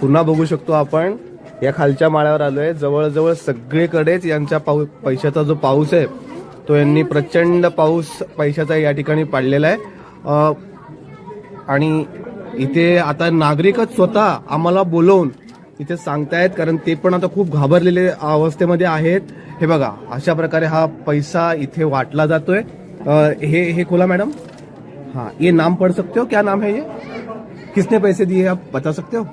पुन्हा बघू शकतो आपण. या खालच्या माळ्यावर आलोय. जवळजवळ सगळीकडेच यांच्या पाऊ पैशाचा जो पाऊस आहे तो यांनी प्रचंड पाऊस पैशाचा या ठिकाणी पाडलेला आहे. आणि इथे आता नागरिकच स्वतः आम्हाला बोलवून इथे सांगतायत कारण ते पण आता खूप घाबरलेले अवस्थेमध्ये आहेत. हे बघा अशा प्रकारे हा पैसा इथे वाटला जातोय. हे हे खोला मॅडम? हाँ ये नाम पढ़ सकते हो? क्या नाम है ये? किसने पैसे दिए आप? बता सकते हो?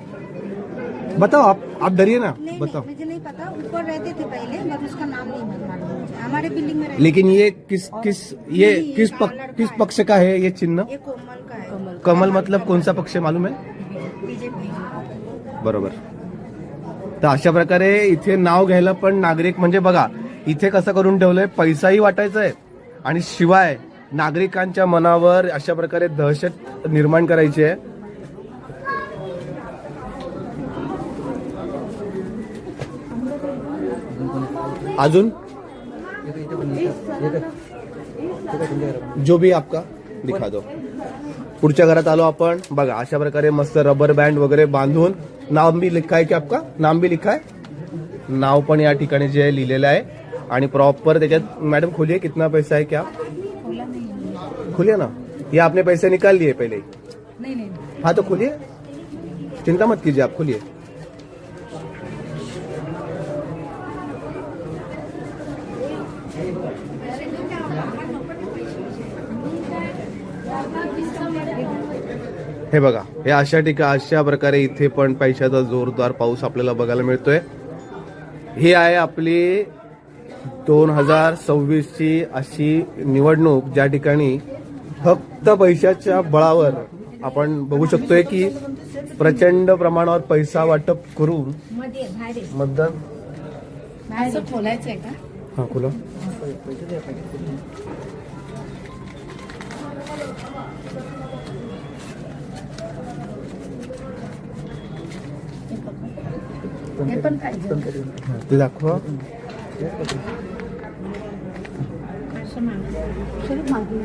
बताओ आप आप डरिए ना नहीं बताओ। नहीं, मुझे नहीं पता ऊपर रहते थे पहले बट उसका नाम नहीं मालूम हमारे बिल्डिंग में लेकिन ये किस किस ये किस पक, किस। पक्ष का है ये चिन्ह? ये कोमल का है। कमल मतलब कौन सा पक्ष है मालूम है? बीजेपी। बरोबर। तर अशा प्रकारे इथे नाव घ्यायला पण नागरिक म्हणजे बघा इथे कसं करून ठेवलंय पैसाही वाटायचा आहे आणि शिवाय नागरिकांच्या मनावर अशा प्रकारे दहशत निर्माण करायची आहे. अजून? जो भी आपका। दिखा दो। पुढच्या घरात आलो आपण. बघा अशा प्रकारे मस्त रबर बँड वगैरे बांधून नाव भी लिखा है की आपका? नाम भी लिखा है नाव पण या ठिकाणी जे आहे लिहिलेलं आहे. आणि प्रॉपर त्याच्यात मॅडम खोलिए कितना पैसा है क्या? खोलिए ना? ये आपने पैसे निकाल लिए पहले ही? हाँ तो खोलिए चिंता मत कीजिए आप खोलिए हे बघा हे अशा ठिका अशा प्रकारे इथे पण पैशाचा जोरदार पाऊस आपल्याला बघायला मिळतोय. ही आहे आपली दोन हजार सव्वीसची अशी निवडणूक ज्या ठिकाणी फक्त पैशाच्या बळावर आपण बघू शकतोय की प्रचंड प्रमाणावर पैसा वाटप करून. मतदान हा खुला. हे पण पाहिजे ते दाखवा मागे